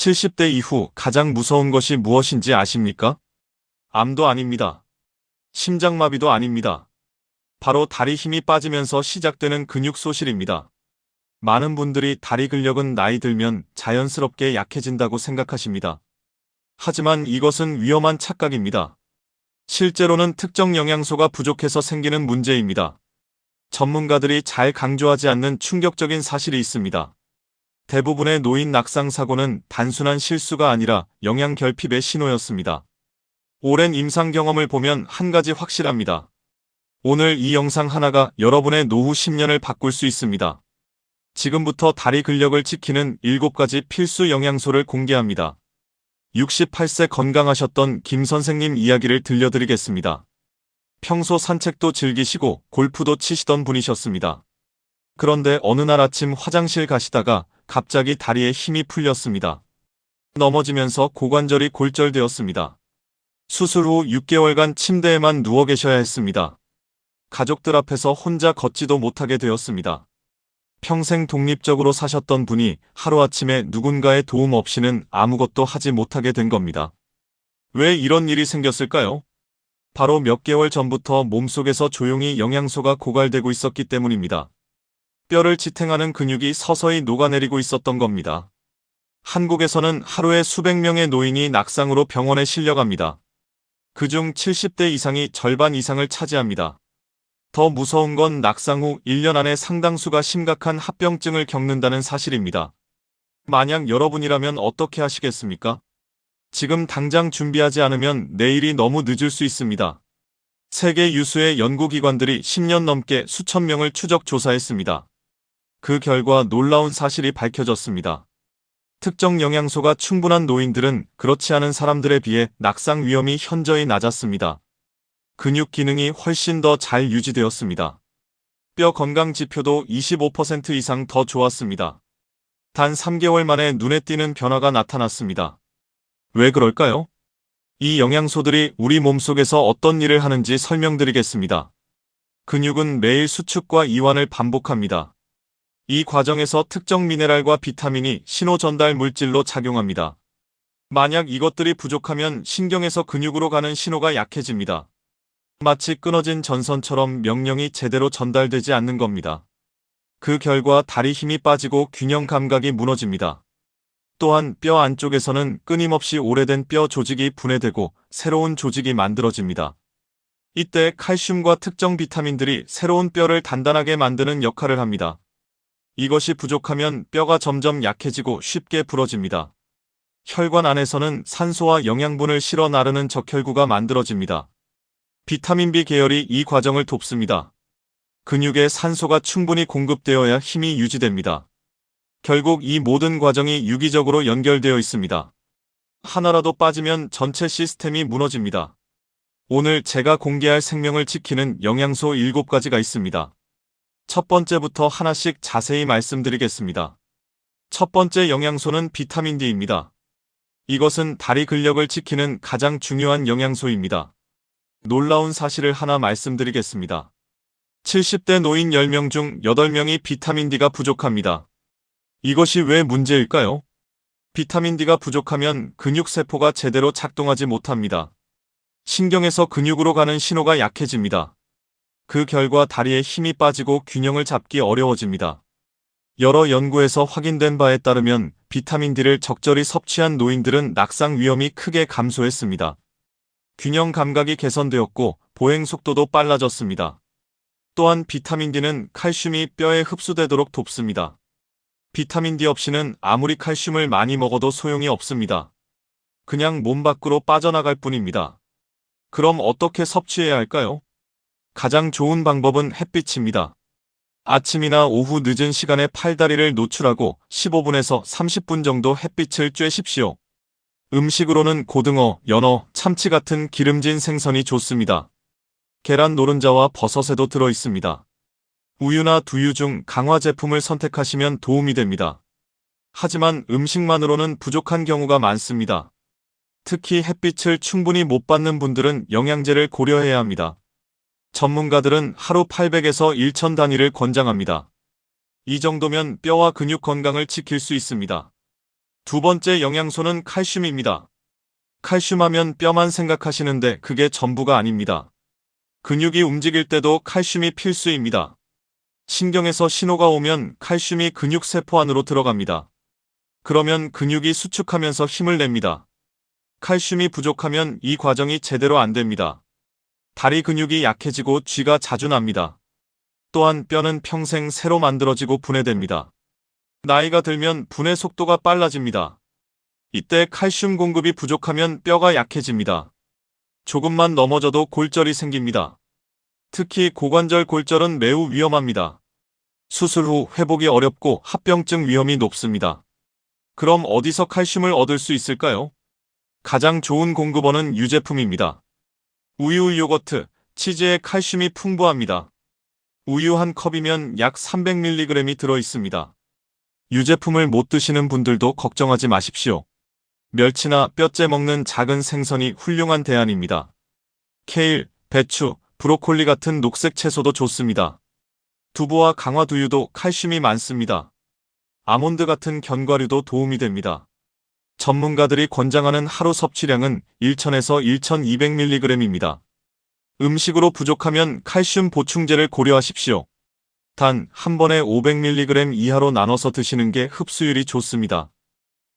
70대 이후 가장 무서운 것이 무엇인지 아십니까? 암도 아닙니다. 심장마비도 아닙니다. 바로 다리 힘이 빠지면서 시작되는 근육 소실입니다. 많은 분들이 다리 근력은 나이 들면 자연스럽게 약해진다고 생각하십니다. 하지만 이것은 위험한 착각입니다. 실제로는 특정 영양소가 부족해서 생기는 문제입니다. 전문가들이 잘 강조하지 않는 충격적인 사실이 있습니다. 대부분의 노인 낙상 사고는 단순한 실수가 아니라 영양 결핍의 신호였습니다. 오랜 임상 경험을 보면 한 가지 확실합니다. 오늘 이 영상 하나가 여러분의 노후 10년을 바꿀 수 있습니다. 지금부터 다리 근력을 지키는 7가지 필수 영양소를 공개합니다. 68세 건강하셨던 김 선생님 이야기를 들려드리겠습니다. 평소 산책도 즐기시고 골프도 치시던 분이셨습니다. 그런데 어느 날 아침 화장실 가시다가 갑자기 다리에 힘이 풀렸습니다. 넘어지면서 고관절이 골절되었습니다. 수술 후 6개월간 침대에만 누워 계셔야 했습니다. 가족들 앞에서 혼자 걷지도 못하게 되었습니다. 평생 독립적으로 사셨던 분이 하루아침에 누군가의 도움 없이는 아무것도 하지 못하게 된 겁니다. 왜 이런 일이 생겼을까요? 바로 몇 개월 전부터 몸속에서 조용히 영양소가 고갈되고 있었기 때문입니다. 뼈를 지탱하는 근육이 서서히 녹아내리고 있었던 겁니다. 한국에서는 하루에 수백 명의 노인이 낙상으로 병원에 실려갑니다. 그중 70대 이상이 절반 이상을 차지합니다. 더 무서운 건 낙상 후 1년 안에 상당수가 심각한 합병증을 겪는다는 사실입니다. 만약 여러분이라면 어떻게 하시겠습니까? 지금 당장 준비하지 않으면 내일이 너무 늦을 수 있습니다. 세계 유수의 연구기관들이 10년 넘게 수천 명을 추적 조사했습니다. 그 결과 놀라운 사실이 밝혀졌습니다. 특정 영양소가 충분한 노인들은 그렇지 않은 사람들에 비해 낙상 위험이 현저히 낮았습니다. 근육 기능이 훨씬 더 잘 유지되었습니다. 뼈 건강 지표도 25% 이상 더 좋았습니다. 단 3개월 만에 눈에 띄는 변화가 나타났습니다. 왜 그럴까요? 이 영양소들이 우리 몸속에서 어떤 일을 하는지 설명드리겠습니다. 근육은 매일 수축과 이완을 반복합니다. 이 과정에서 특정 미네랄과 비타민이 신호 전달 물질로 작용합니다. 만약 이것들이 부족하면 신경에서 근육으로 가는 신호가 약해집니다. 마치 끊어진 전선처럼 명령이 제대로 전달되지 않는 겁니다. 그 결과 다리 힘이 빠지고 균형 감각이 무너집니다. 또한 뼈 안쪽에서는 끊임없이 오래된 뼈 조직이 분해되고 새로운 조직이 만들어집니다. 이때 칼슘과 특정 비타민들이 새로운 뼈를 단단하게 만드는 역할을 합니다. 이것이 부족하면 뼈가 점점 약해지고 쉽게 부러집니다. 혈관 안에서는 산소와 영양분을 실어 나르는 적혈구가 만들어집니다. 비타민 B 계열이 이 과정을 돕습니다. 근육에 산소가 충분히 공급되어야 힘이 유지됩니다. 결국 이 모든 과정이 유기적으로 연결되어 있습니다. 하나라도 빠지면 전체 시스템이 무너집니다. 오늘 제가 공개할 생명을 지키는 영양소 7가지가 있습니다. 첫 번째부터 하나씩 자세히 말씀드리겠습니다. 첫 번째 영양소는 비타민 D입니다. 이것은 다리 근력을 지키는 가장 중요한 영양소입니다. 놀라운 사실을 하나 말씀드리겠습니다. 70대 노인 10명 중 8명이 비타민 D가 부족합니다. 이것이 왜 문제일까요? 비타민 D가 부족하면 근육세포가 제대로 작동하지 못합니다. 신경에서 근육으로 가는 신호가 약해집니다. 그 결과 다리에 힘이 빠지고 균형을 잡기 어려워집니다. 여러 연구에서 확인된 바에 따르면 비타민 D를 적절히 섭취한 노인들은 낙상 위험이 크게 감소했습니다. 균형 감각이 개선되었고 보행 속도도 빨라졌습니다. 또한 비타민 D는 칼슘이 뼈에 흡수되도록 돕습니다. 비타민 D 없이는 아무리 칼슘을 많이 먹어도 소용이 없습니다. 그냥 몸 밖으로 빠져나갈 뿐입니다. 그럼 어떻게 섭취해야 할까요? 가장 좋은 방법은 햇빛입니다. 아침이나 오후 늦은 시간에 팔다리를 노출하고 15분에서 30분 정도 햇빛을 쬐십시오. 음식으로는 고등어, 연어, 참치 같은 기름진 생선이 좋습니다. 계란 노른자와 버섯에도 들어 있습니다. 우유나 두유 중 강화 제품을 선택하시면 도움이 됩니다. 하지만 음식만으로는 부족한 경우가 많습니다. 특히 햇빛을 충분히 못 받는 분들은 영양제를 고려해야 합니다. 전문가들은 하루 800에서 1000 단위를 권장합니다. 이 정도면 뼈와 근육 건강을 지킬 수 있습니다. 두 번째 영양소는 칼슘입니다. 칼슘 하면 뼈만 생각하시는데 그게 전부가 아닙니다. 근육이 움직일 때도 칼슘이 필수입니다. 신경에서 신호가 오면 칼슘이 근육 세포 안으로 들어갑니다. 그러면 근육이 수축하면서 힘을 냅니다. 칼슘이 부족하면 이 과정이 제대로 안 됩니다. 다리 근육이 약해지고 쥐가 자주 납니다. 또한 뼈는 평생 새로 만들어지고 분해됩니다. 나이가 들면 분해 속도가 빨라집니다. 이때 칼슘 공급이 부족하면 뼈가 약해집니다. 조금만 넘어져도 골절이 생깁니다. 특히 고관절 골절은 매우 위험합니다. 수술 후 회복이 어렵고 합병증 위험이 높습니다. 그럼 어디서 칼슘을 얻을 수 있을까요? 가장 좋은 공급원은 유제품입니다. 우유, 요거트, 치즈에 칼슘이 풍부합니다. 우유 한 컵이면 약 300mg이 들어 있습니다. 유제품을 못 드시는 분들도 걱정하지 마십시오. 멸치나 뼈째 먹는 작은 생선이 훌륭한 대안입니다. 케일, 배추, 브로콜리 같은 녹색 채소도 좋습니다. 두부와 강화두유도 칼슘이 많습니다. 아몬드 같은 견과류도 도움이 됩니다. 전문가들이 권장하는 하루 섭취량은 1000에서 1200mg입니다. 음식으로 부족하면 칼슘 보충제를 고려하십시오. 단 한 번에 500mg 이하로 나눠서 드시는 게 흡수율이 좋습니다.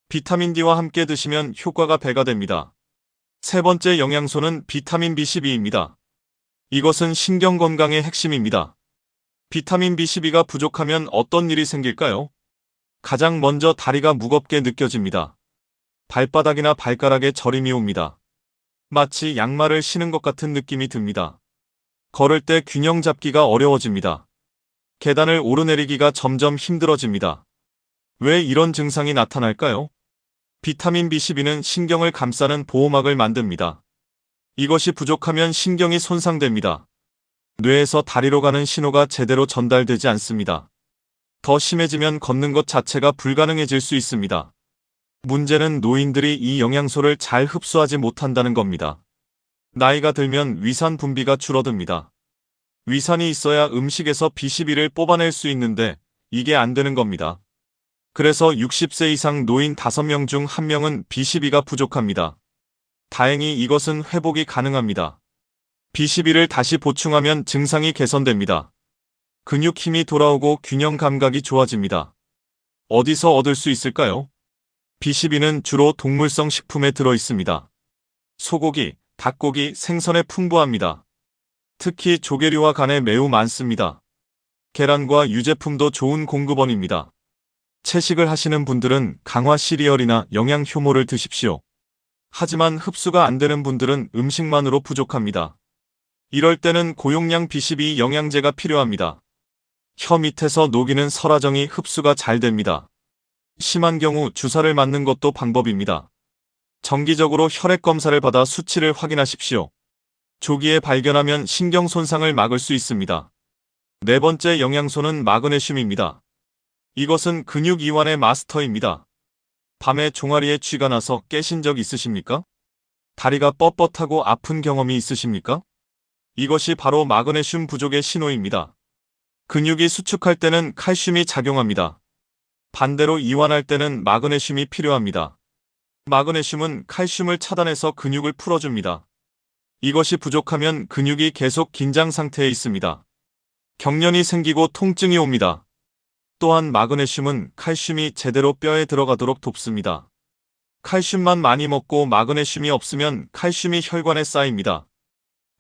비타민 D와 함께 드시면 효과가 배가 됩니다. 세 번째 영양소는 비타민 B12입니다. 이것은 신경 건강의 핵심입니다. 비타민 B12가 부족하면 어떤 일이 생길까요? 가장 먼저 다리가 무겁게 느껴집니다. 발바닥이나 발가락에 저림이 옵니다. 마치 양말을 신은 것 같은 느낌이 듭니다. 걸을 때 균형 잡기가 어려워집니다. 계단을 오르내리기가 점점 힘들어집니다. 왜 이런 증상이 나타날까요? 비타민 B12는 신경을 감싸는 보호막을 만듭니다. 이것이 부족하면 신경이 손상됩니다. 뇌에서 다리로 가는 신호가 제대로 전달되지 않습니다. 더 심해지면 걷는 것 자체가 불가능해질 수 있습니다. 문제는 노인들이 이 영양소를 잘 흡수하지 못한다는 겁니다. 나이가 들면 위산 분비가 줄어듭니다. 위산이 있어야 음식에서 B12를 뽑아낼 수 있는데 이게 안 되는 겁니다. 그래서 60세 이상 노인 5명 중 1명은 B12가 부족합니다. 다행히 이것은 회복이 가능합니다. B12를 다시 보충하면 증상이 개선됩니다. 근육 힘이 돌아오고 균형 감각이 좋아집니다. 어디서 얻을 수 있을까요? B12는 주로 동물성 식품에 들어 있습니다. 소고기, 닭고기, 생선에 풍부합니다. 특히 조개류와 간에 매우 많습니다. 계란과 유제품도 좋은 공급원입니다. 채식을 하시는 분들은 강화 시리얼이나 영양 효모를 드십시오. 하지만 흡수가 안 되는 분들은 음식만으로 부족합니다. 이럴 때는 고용량 B12 영양제가 필요합니다. 혀 밑에서 녹이는 설화정이 흡수가 잘 됩니다. 심한 경우 주사를 맞는 것도 방법입니다. 정기적으로 혈액 검사를 받아 수치를 확인하십시오. 조기에 발견하면 신경 손상을 막을 수 있습니다. 네 번째 영양소는 마그네슘입니다. 이것은 근육 이완의 마스터입니다. 밤에 종아리에 쥐가 나서 깨신 적 있으십니까? 다리가 뻣뻣하고 아픈 경험이 있으십니까? 이것이 바로 마그네슘 부족의 신호입니다. 근육이 수축할 때는 칼슘이 작용합니다. 반대로 이완할 때는 마그네슘이 필요합니다. 마그네슘은 칼슘을 차단해서 근육을 풀어줍니다. 이것이 부족하면 근육이 계속 긴장 상태에 있습니다. 경련이 생기고 통증이 옵니다. 또한 마그네슘은 칼슘이 제대로 뼈에 들어가도록 돕습니다. 칼슘만 많이 먹고 마그네슘이 없으면 칼슘이 혈관에 쌓입니다.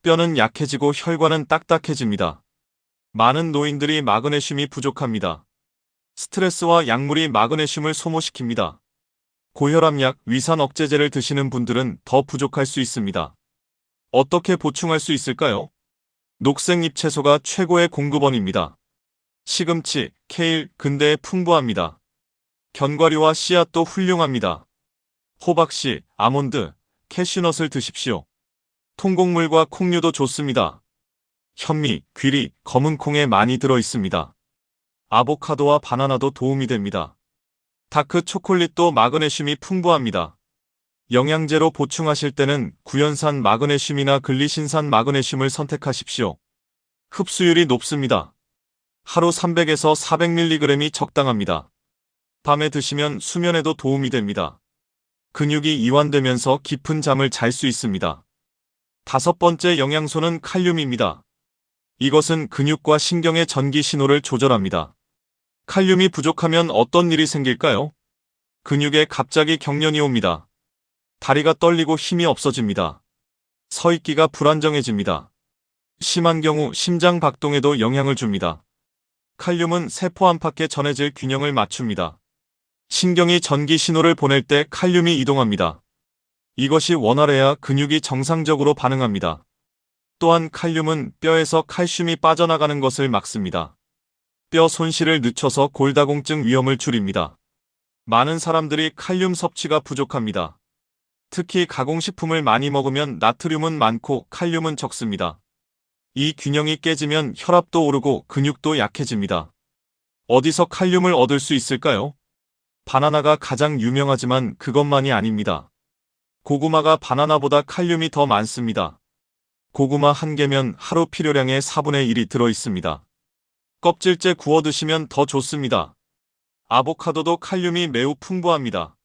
뼈는 약해지고 혈관은 딱딱해집니다. 많은 노인들이 마그네슘이 부족합니다. 스트레스와 약물이 마그네슘을 소모시킵니다. 고혈압약, 위산 억제제를 드시는 분들은 더 부족할 수 있습니다. 어떻게 보충할 수 있을까요? 녹색 잎 채소가 최고의 공급원입니다. 시금치, 케일, 근대에 풍부합니다. 견과류와 씨앗도 훌륭합니다. 호박씨, 아몬드, 캐슈넛을 드십시오. 통곡물과 콩류도 좋습니다. 현미, 귀리, 검은 콩에 많이 들어 있습니다. 아보카도와 바나나도 도움이 됩니다. 다크 초콜릿도 마그네슘이 풍부합니다. 영양제로 보충하실 때는 구연산 마그네슘이나 글리신산 마그네슘을 선택하십시오. 흡수율이 높습니다. 하루 300에서 400mg이 적당합니다. 밤에 드시면 수면에도 도움이 됩니다. 근육이 이완되면서 깊은 잠을 잘 수 있습니다. 다섯 번째 영양소는 칼륨입니다. 이것은 근육과 신경의 전기 신호를 조절합니다. 칼륨이 부족하면 어떤 일이 생길까요? 근육에 갑자기 경련이 옵니다. 다리가 떨리고 힘이 없어집니다. 서 있기가 불안정해집니다. 심한 경우 심장 박동에도 영향을 줍니다. 칼륨은 세포 안팎에 전해질 균형을 맞춥니다. 신경이 전기 신호를 보낼 때 칼륨이 이동합니다. 이것이 원활해야 근육이 정상적으로 반응합니다. 또한 칼륨은 뼈에서 칼슘이 빠져나가는 것을 막습니다. 뼈 손실을 늦춰서 골다공증 위험을 줄입니다. 많은 사람들이 칼륨 섭취가 부족합니다. 특히 가공식품을 많이 먹으면 나트륨은 많고 칼륨은 적습니다. 이 균형이 깨지면 혈압도 오르고 근육도 약해집니다. 어디서 칼륨을 얻을 수 있을까요? 바나나가 가장 유명하지만 그것만이 아닙니다. 고구마가 바나나보다 칼륨이 더 많습니다. 고구마 한 개면 하루 필요량의 4분의 1이 들어 있습니다. 껍질째 구워 드시면 더 좋습니다. 아보카도도 칼륨이 매우 풍부합니다.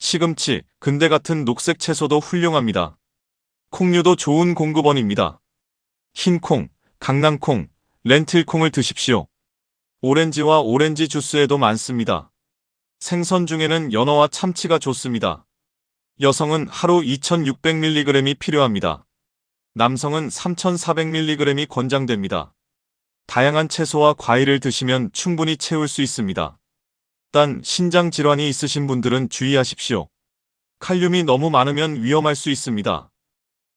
시금치, 근대 같은 녹색 채소도 훌륭합니다. 콩류도 좋은 공급원입니다. 흰콩, 강낭콩, 렌틸콩을 드십시오. 오렌지와 오렌지 주스에도 많습니다. 생선 중에는 연어와 참치가 좋습니다. 여성은 하루 2600mg이 필요합니다. 남성은 3400mg이 권장됩니다. 다양한 채소와 과일을 드시면 충분히 채울 수 있습니다. 단 신장 질환이 있으신 분들은 주의하십시오. 칼륨이 너무 많으면 위험할 수 있습니다.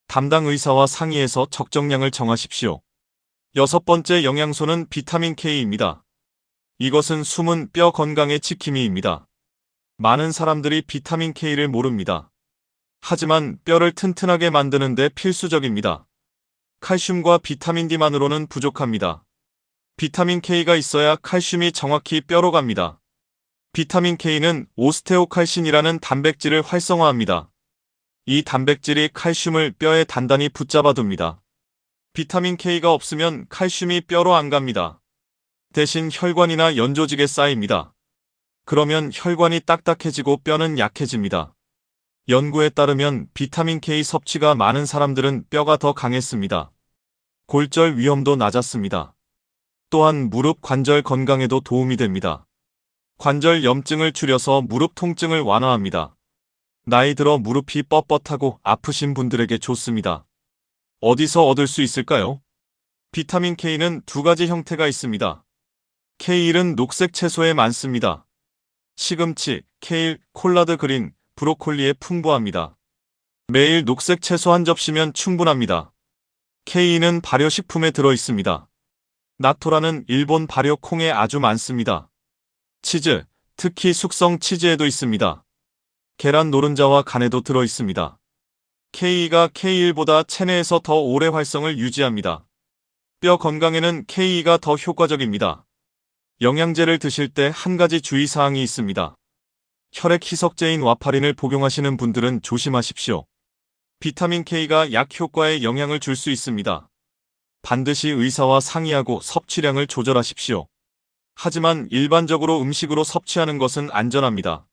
담당 의사와 상의해서 적정량을 정하십시오. 여섯 번째 영양소는 비타민 K입니다. 이것은 숨은 뼈 건강의 지킴이입니다. 많은 사람들이 비타민 K를 모릅니다. 하지만 뼈를 튼튼하게 만드는 데 필수적입니다. 칼슘과 비타민 D만으로는 부족합니다. 비타민 K가 있어야 칼슘이 정확히 뼈로 갑니다. 비타민 K는 오스테오칼신이라는 단백질을 활성화합니다. 이 단백질이 칼슘을 뼈에 단단히 붙잡아 둡니다. 비타민 K가 없으면 칼슘이 뼈로 안 갑니다. 대신 혈관이나 연조직에 쌓입니다. 그러면 혈관이 딱딱해지고 뼈는 약해집니다. 연구에 따르면 비타민 K 섭취가 많은 사람들은 뼈가 더 강했습니다. 골절 위험도 낮았습니다. 또한 무릎 관절 건강에도 도움이 됩니다. 관절 염증을 줄여서 무릎 통증을 완화합니다. 나이 들어 무릎이 뻣뻣하고 아프신 분들에게 좋습니다. 어디서 얻을 수 있을까요? 비타민 K는 두 가지 형태가 있습니다. 케일은 녹색 채소에 많습니다. 시금치, 케일, 콜라드 그린, 브로콜리에 풍부합니다. 매일 녹색 채소 한 접시면 충분합니다. 케이는 발효식품에 들어 있습니다. 나토라는 일본 발효 콩에 아주 많습니다. 치즈, 특히 숙성 치즈에도 있습니다. 계란 노른자와 간에도 들어 있습니다. K가 K1보다 체내에서 더 오래 활성을 유지합니다. 뼈 건강에는 K가 더 효과적입니다. 영양제를 드실 때 한 가지 주의사항이 있습니다. 혈액 희석제인 와파린을 복용하시는 분들은 조심하십시오. 비타민 K가 약 효과에 영향을 줄 수 있습니다. 반드시 의사와 상의하고 섭취량을 조절하십시오. 하지만 일반적으로 음식으로 섭취하는 것은 안전합니다.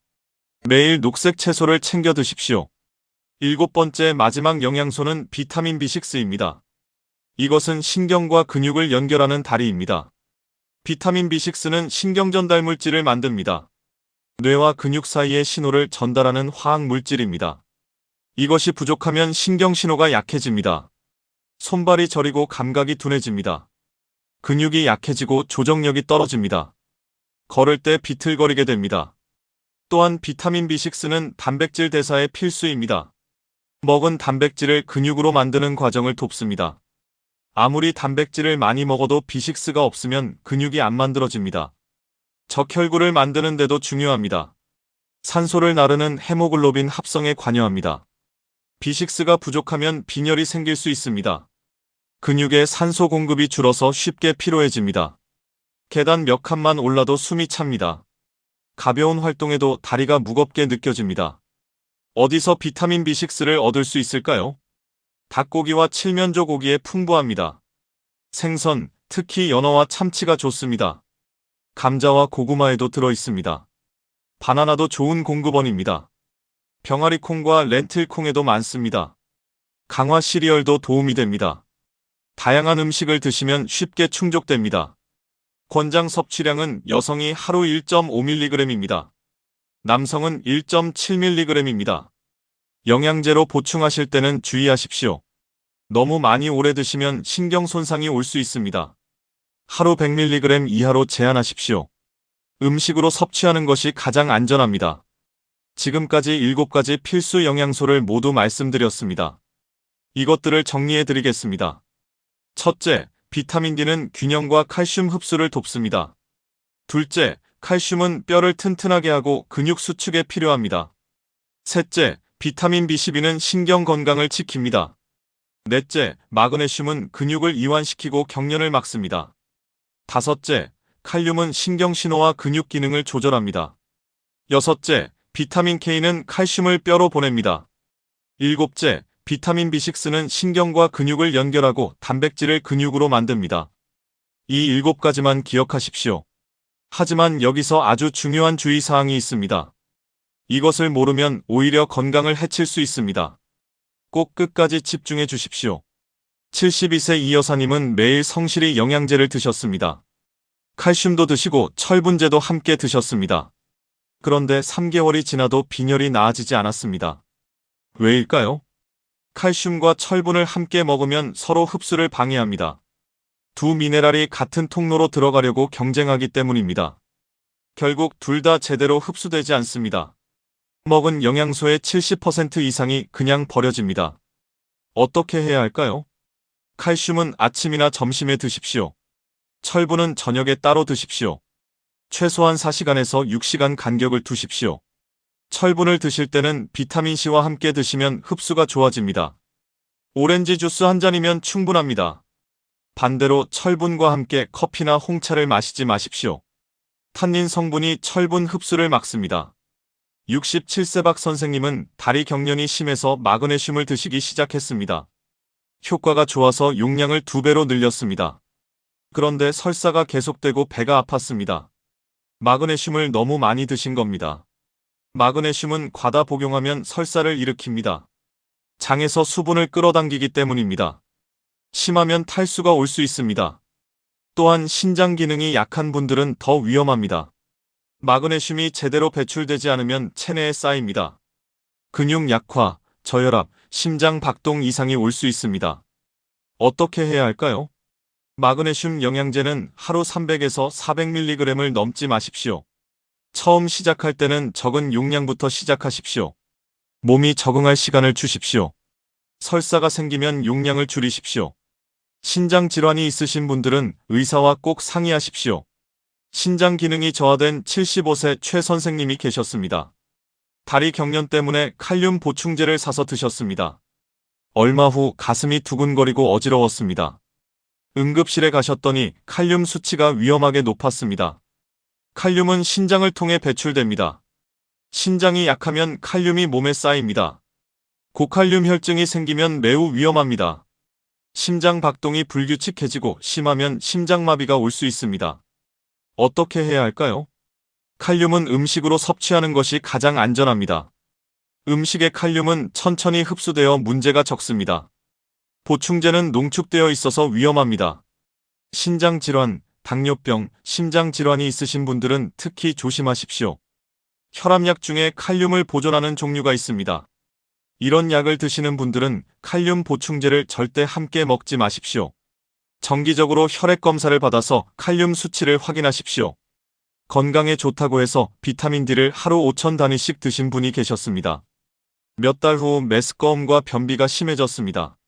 매일 녹색 채소를 챙겨 드십시오. 일곱 번째 마지막 영양소는 비타민 B6입니다. 이것은 신경과 근육을 연결하는 다리입니다. 비타민 B6는 신경 전달 물질을 만듭니다. 뇌와 근육 사이의 신호를 전달하는 화학 물질입니다. 이것이 부족하면 신경 신호가 약해집니다. 손발이 저리고 감각이 둔해집니다. 근육이 약해지고 조정력이 떨어집니다. 걸을 때 비틀거리게 됩니다. 또한 비타민 B6는 단백질 대사의 필수입니다. 먹은 단백질을 근육으로 만드는 과정을 돕습니다. 아무리 단백질을 많이 먹어도 B6가 없으면 근육이 안 만들어집니다. 적혈구를 만드는 데도 중요합니다. 산소를 나르는 헤모글로빈 합성에 관여합니다. B6가 부족하면 빈혈이 생길 수 있습니다. 근육의 산소 공급이 줄어서 쉽게 피로해집니다. 계단 몇 칸만 올라도 숨이 찹니다. 가벼운 활동에도 다리가 무겁게 느껴집니다. 어디서 비타민 B6를 얻을 수 있을까요? 닭고기와 칠면조 고기에 풍부합니다. 생선, 특히 연어와 참치가 좋습니다. 감자와 고구마에도 들어 있습니다. 바나나도 좋은 공급원입니다. 병아리콩과 렌틸콩에도 많습니다. 강화 시리얼도 도움이 됩니다. 다양한 음식을 드시면 쉽게 충족됩니다. 권장 섭취량은 여성이 하루 1.5mg입니다. 남성은 1.7mg입니다. 영양제로 보충하실 때는 주의하십시오. 너무 많이 오래 드시면 신경 손상이 올 수 있습니다. 하루 100mg 이하로 제한하십시오. 음식으로 섭취하는 것이 가장 안전합니다. 지금까지 7가지 필수 영양소를 모두 말씀드렸습니다. 이것들을 정리해 드리겠습니다. 첫째, 비타민 D는 균형과 칼슘 흡수를 돕습니다. 둘째, 칼슘은 뼈를 튼튼하게 하고 근육 수축에 필요합니다. 셋째, 비타민 B12는 신경 건강을 지킵니다. 넷째, 마그네슘은 근육을 이완시키고 경련을 막습니다. 다섯째, 칼륨은 신경 신호와 근육 기능을 조절합니다. 여섯째, 비타민 K는 칼슘을 뼈로 보냅니다. 일곱째, 비타민 B6는 신경과 근육을 연결하고 단백질을 근육으로 만듭니다. 이 일곱 가지만 기억하십시오. 하지만 여기서 아주 중요한 주의사항이 있습니다. 이것을 모르면 오히려 건강을 해칠 수 있습니다. 꼭 끝까지 집중해 주십시오. 72세 이 여사님은 매일 성실히 영양제를 드셨습니다. 칼슘도 드시고 철분제도 함께 드셨습니다. 그런데 3개월이 지나도 빈혈이 나아지지 않았습니다. 왜일까요? 칼슘과 철분을 함께 먹으면 서로 흡수를 방해합니다. 두 미네랄이 같은 통로로 들어가려고 경쟁하기 때문입니다. 결국 둘 다 제대로 흡수되지 않습니다. 먹은 영양소의 70% 이상이 그냥 버려집니다. 어떻게 해야 할까요? 칼슘은 아침이나 점심에 드십시오. 철분은 저녁에 따로 드십시오. 최소한 4시간에서 6시간 간격을 두십시오. 철분을 드실 때는 비타민C와 함께 드시면 흡수가 좋아집니다. 오렌지 주스 한 잔이면 충분합니다. 반대로 철분과 함께 커피나 홍차를 마시지 마십시오. 탄닌 성분이 철분 흡수를 막습니다. 67세 박 선생님은 다리 경련이 심해서 마그네슘을 드시기 시작했습니다. 효과가 좋아서 용량을 두 배로 늘렸습니다. 그런데 설사가 계속되고 배가 아팠습니다. 마그네슘을 너무 많이 드신 겁니다. 마그네슘은 과다 복용하면 설사를 일으킵니다. 장에서 수분을 끌어당기기 때문입니다. 심하면 탈수가 올 수 있습니다. 또한 신장 기능이 약한 분들은 더 위험합니다. 마그네슘이 제대로 배출되지 않으면 체내에 쌓입니다. 근육 약화, 저혈압, 심장 박동 이상이 올 수 있습니다. 어떻게 해야 할까요? 마그네슘 영양제는 하루 300에서 400mg을 넘지 마십시오. 처음 시작할 때는 적은 용량부터 시작하십시오. 몸이 적응할 시간을 주십시오. 설사가 생기면 용량을 줄이십시오. 신장 질환이 있으신 분들은 의사와 꼭 상의하십시오. 신장 기능이 저하된 75세 최 선생님이 계셨습니다. 다리 경련 때문에 칼륨 보충제를 사서 드셨습니다. 얼마 후 가슴이 두근거리고 어지러웠습니다. 응급실에 가셨더니 칼륨 수치가 위험하게 높았습니다. 칼륨은 신장을 통해 배출됩니다. 신장이 약하면 칼륨이 몸에 쌓입니다. 고칼륨 혈증이 생기면 매우 위험합니다. 심장 박동이 불규칙해지고 심하면 심장마비가 올 수 있습니다. 어떻게 해야 할까요? 칼륨은 음식으로 섭취하는 것이 가장 안전합니다. 음식의 칼륨은 천천히 흡수되어 문제가 적습니다. 보충제는 농축되어 있어서 위험합니다. 신장 질환, 당뇨병, 심장질환이 있으신 분들은 특히 조심하십시오. 혈압약 중에 칼륨을 보존하는 종류가 있습니다. 이런 약을 드시는 분들은 칼륨 보충제를 절대 함께 먹지 마십시오. 정기적으로 혈액 검사를 받아서 칼륨 수치를 확인하십시오. 건강에 좋다고 해서 비타민 D를 하루 5천 단위씩 드신 분이 계셨습니다. 몇 달 후 메스꺼움과 변비가 심해졌습니다.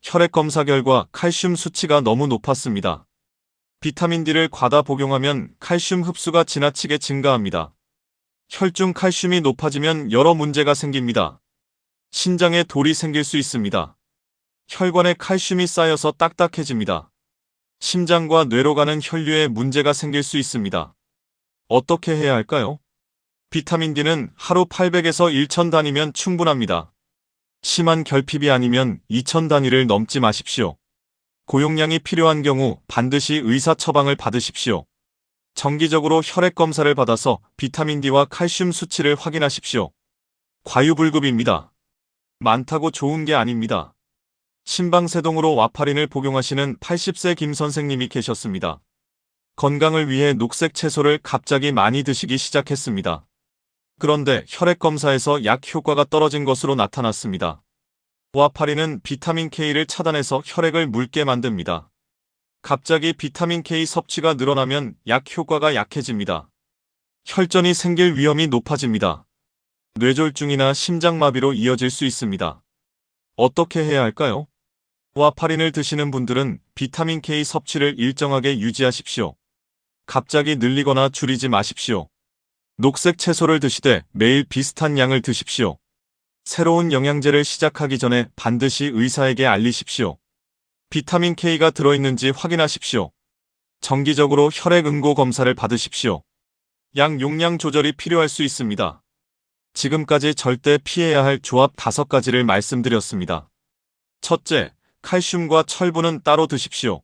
혈액 검사 결과 칼슘 수치가 너무 높았습니다. 비타민 D를 과다 복용하면 칼슘 흡수가 지나치게 증가합니다. 혈중 칼슘이 높아지면 여러 문제가 생깁니다. 신장에 돌이 생길 수 있습니다. 혈관에 칼슘이 쌓여서 딱딱해집니다. 심장과 뇌로 가는 혈류에 문제가 생길 수 있습니다. 어떻게 해야 할까요? 비타민 D는 하루 800에서 1000 단위면 충분합니다. 심한 결핍이 아니면 2000 단위를 넘지 마십시오. 고용량이 필요한 경우 반드시 의사 처방을 받으십시오. 정기적으로 혈액 검사를 받아서 비타민 D와 칼슘 수치를 확인하십시오. 과유불급입니다. 많다고 좋은 게 아닙니다. 신방세동으로 와파린을 복용하시는 80세 김 선생님이 계셨습니다. 건강을 위해 녹색 채소를 갑자기 많이 드시기 시작했습니다. 그런데 혈액 검사에서 약 효과가 떨어진 것으로 나타났습니다. 와파린은 비타민 K를 차단해서 혈액을 묽게 만듭니다. 갑자기 비타민 K 섭취가 늘어나면 약 효과가 약해집니다. 혈전이 생길 위험이 높아집니다. 뇌졸중이나 심장마비로 이어질 수 있습니다. 어떻게 해야 할까요? 와파린을 드시는 분들은 비타민 K 섭취를 일정하게 유지하십시오. 갑자기 늘리거나 줄이지 마십시오. 녹색 채소를 드시되 매일 비슷한 양을 드십시오. 새로운 영양제를 시작하기 전에 반드시 의사에게 알리십시오. 비타민 K가 들어있는지 확인하십시오. 정기적으로 혈액 응고 검사를 받으십시오. 양 용량 조절이 필요할 수 있습니다. 지금까지 절대 피해야 할 조합 다섯 가지를 말씀드렸습니다. 첫째, 칼슘과 철분은 따로 드십시오.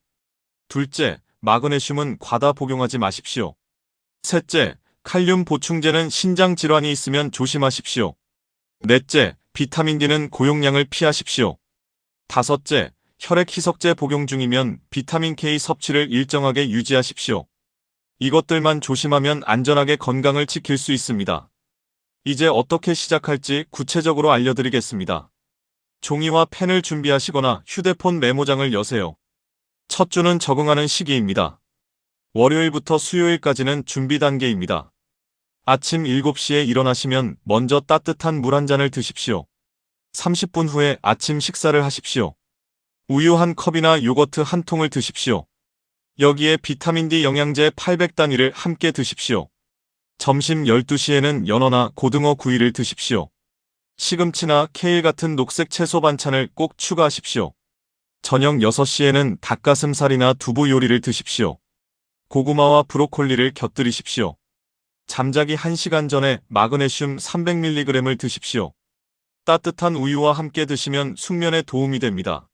둘째, 마그네슘은 과다 복용하지 마십시오. 셋째, 칼륨 보충제는 신장 질환이 있으면 조심하십시오. 넷째, 비타민 D는 고용량을 피하십시오. 다섯째, 혈액 희석제 복용 중이면 비타민 K 섭취를 일정하게 유지하십시오. 이것들만 조심하면 안전하게 건강을 지킬 수 있습니다. 이제 어떻게 시작할지 구체적으로 알려드리겠습니다. 종이와 펜을 준비하시거나 휴대폰 메모장을 여세요. 첫 주는 적응하는 시기입니다. 월요일부터 수요일까지는 준비 단계입니다. 아침 7시에 일어나시면 먼저 따뜻한 물 한 잔을 드십시오. 30분 후에 아침 식사를 하십시오. 우유 한 컵이나 요거트 한 통을 드십시오. 여기에 비타민 D 영양제 800단위를 함께 드십시오. 점심 12시에는 연어나 고등어 구이를 드십시오. 시금치나 케일 같은 녹색 채소 반찬을 꼭 추가하십시오. 저녁 6시에는 닭가슴살이나 두부 요리를 드십시오. 고구마와 브로콜리를 곁들이십시오. 잠자기 1시간 전에 마그네슘 300mg을 드십시오. 따뜻한 우유와 함께 드시면 숙면에 도움이 됩니다.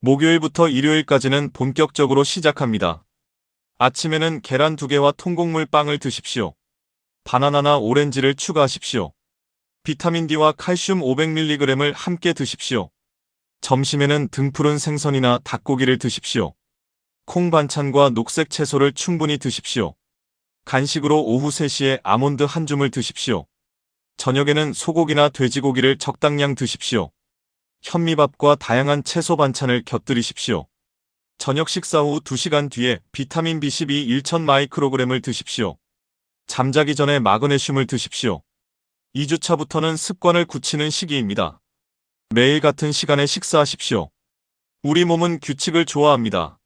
목요일부터 일요일까지는 본격적으로 시작합니다. 아침에는 계란 2개와 통곡물 빵을 드십시오. 바나나나 오렌지를 추가하십시오. 비타민 D와 칼슘 500mg을 함께 드십시오. 점심에는 등푸른 생선이나 닭고기를 드십시오. 콩 반찬과 녹색 채소를 충분히 드십시오. 간식으로 오후 3시에 아몬드 한 줌을 드십시오. 저녁에는 소고기나 돼지고기를 적당량 드십시오. 현미밥과 다양한 채소 반찬을 곁들이십시오. 저녁 식사 후 2시간 뒤에 비타민 B12 1000 마이크로그램을 드십시오. 잠자기 전에 마그네슘을 드십시오. 2주차부터는 습관을 굳히는 시기입니다. 매일 같은 시간에 식사하십시오. 우리 몸은 규칙을 좋아합니다.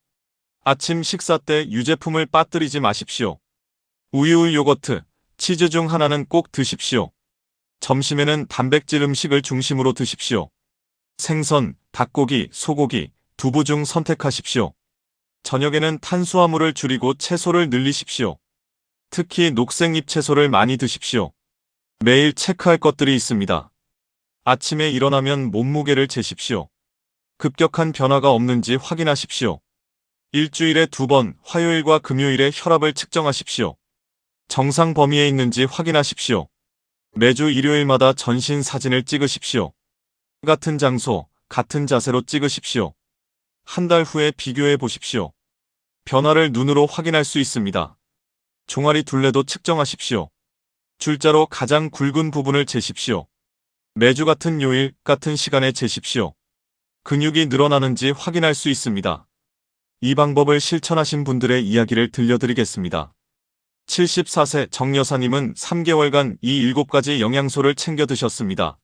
아침 식사 때 유제품을 빠뜨리지 마십시오. 우유, 요거트, 치즈 중 하나는 꼭 드십시오. 점심에는 단백질 음식을 중심으로 드십시오. 생선, 닭고기, 소고기, 두부 중 선택하십시오. 저녁에는 탄수화물을 줄이고 채소를 늘리십시오. 특히 녹색 잎 채소를 많이 드십시오. 매일 체크할 것들이 있습니다. 아침에 일어나면 몸무게를 재십시오. 급격한 변화가 없는지 확인하십시오. 일주일에 두 번 화요일과 금요일에 혈압을 측정하십시오. 정상 범위에 있는지 확인하십시오. 매주 일요일마다 전신 사진을 찍으십시오. 같은 장소, 같은 자세로 찍으십시오. 한 달 후에 비교해 보십시오. 변화를 눈으로 확인할 수 있습니다. 종아리 둘레도 측정하십시오. 줄자로 가장 굵은 부분을 재십시오. 매주 같은 요일, 같은 시간에 재십시오. 근육이 늘어나는지 확인할 수 있습니다. 이 방법을 실천하신 분들의 이야기를 들려드리겠습니다. 74세 정 여사님은 3개월간 이 7가지 영양소를 챙겨 드셨습니다.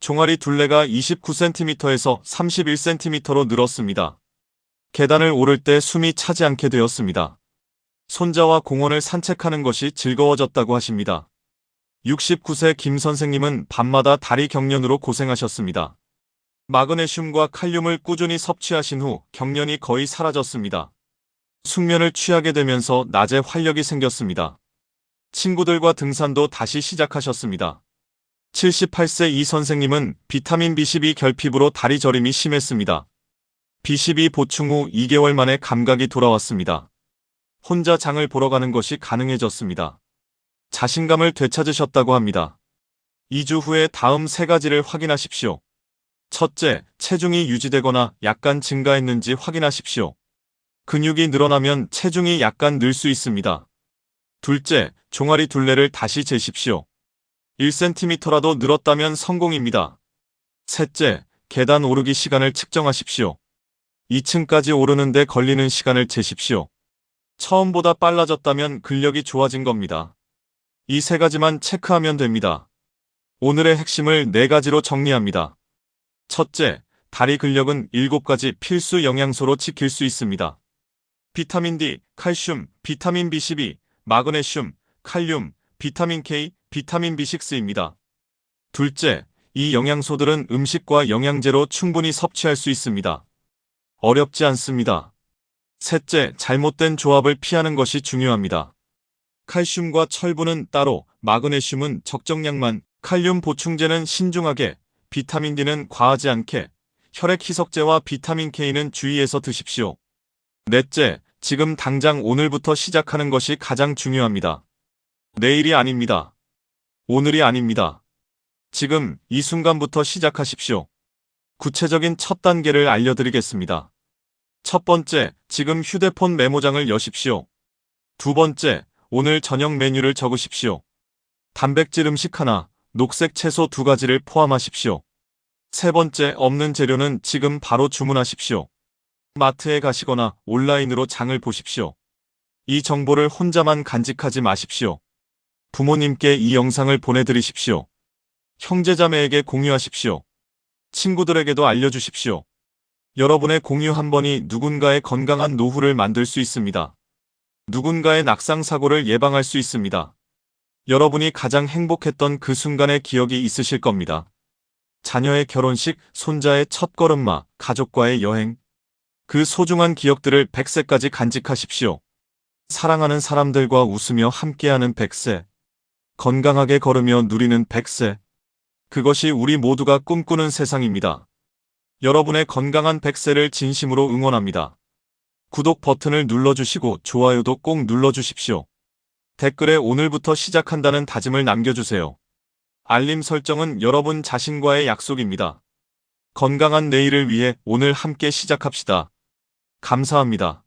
종아리 둘레가 29cm에서 31cm로 늘었습니다. 계단을 오를 때 숨이 차지 않게 되었습니다. 손자와 공원을 산책하는 것이 즐거워졌다고 하십니다. 69세 김 선생님은 밤마다 다리 경련으로 고생하셨습니다. 마그네슘과 칼륨을 꾸준히 섭취하신 후 경련이 거의 사라졌습니다. 숙면을 취하게 되면서 낮에 활력이 생겼습니다. 친구들과 등산도 다시 시작하셨습니다. 78세 이 선생님은 비타민 B12 결핍으로 다리 저림이 심했습니다. B12 보충 후 2개월 만에 감각이 돌아왔습니다. 혼자 장을 보러 가는 것이 가능해졌습니다. 자신감을 되찾으셨다고 합니다. 2주 후에 다음 세 가지를 확인하십시오. 첫째, 체중이 유지되거나 약간 증가했는지 확인하십시오. 근육이 늘어나면 체중이 약간 늘 수 있습니다. 둘째, 종아리 둘레를 다시 재십시오. 1cm라도 늘었다면 성공입니다. 셋째, 계단 오르기 시간을 측정하십시오. 2층까지 오르는데 걸리는 시간을 재십시오. 처음보다 빨라졌다면 근력이 좋아진 겁니다. 이 세 가지만 체크하면 됩니다. 오늘의 핵심을 네 가지로 정리합니다. 첫째, 다리 근력은 7가지 필수 영양소로 지킬 수 있습니다. 비타민 D, 칼슘, 비타민 B12, 마그네슘, 칼륨, 비타민 K, 비타민 B6입니다. 둘째, 이 영양소들은 음식과 영양제로 충분히 섭취할 수 있습니다. 어렵지 않습니다. 셋째, 잘못된 조합을 피하는 것이 중요합니다. 칼슘과 철분은 따로, 마그네슘은 적정량만, 칼륨 보충제는 신중하게, 비타민 D는 과하지 않게, 혈액 희석제와 비타민 K는 주의해서 드십시오. 넷째, 지금 당장 오늘부터 시작하는 것이 가장 중요합니다. 내일이 아닙니다. 오늘이 아닙니다. 지금 이 순간부터 시작하십시오. 구체적인 첫 단계를 알려드리겠습니다. 첫 번째, 지금 휴대폰 메모장을 여십시오. 두 번째, 오늘 저녁 메뉴를 적으십시오. 단백질 음식 하나, 녹색 채소 두 가지를 포함하십시오. 세 번째, 없는 재료는 지금 바로 주문하십시오. 마트에 가시거나 온라인으로 장을 보십시오. 이 정보를 혼자만 간직하지 마십시오. 부모님께 이 영상을 보내드리십시오. 형제자매에게 공유하십시오. 친구들에게도 알려주십시오. 여러분의 공유 한 번이 누군가의 건강한 노후를 만들 수 있습니다. 누군가의 낙상사고를 예방할 수 있습니다. 여러분이 가장 행복했던 그 순간의 기억이 있으실 겁니다. 자녀의 결혼식, 손자의 첫 걸음마, 가족과의 여행. 그 소중한 기억들을 100세까지 간직하십시오. 사랑하는 사람들과 웃으며 함께하는 100세. 건강하게 걸으며 누리는 100세. 그것이 우리 모두가 꿈꾸는 세상입니다. 여러분의 건강한 100세를 진심으로 응원합니다. 구독 버튼을 눌러주시고 좋아요도 꼭 눌러주십시오. 댓글에 오늘부터 시작한다는 다짐을 남겨주세요. 알림 설정은 여러분 자신과의 약속입니다. 건강한 내일을 위해 오늘 함께 시작합시다. 감사합니다.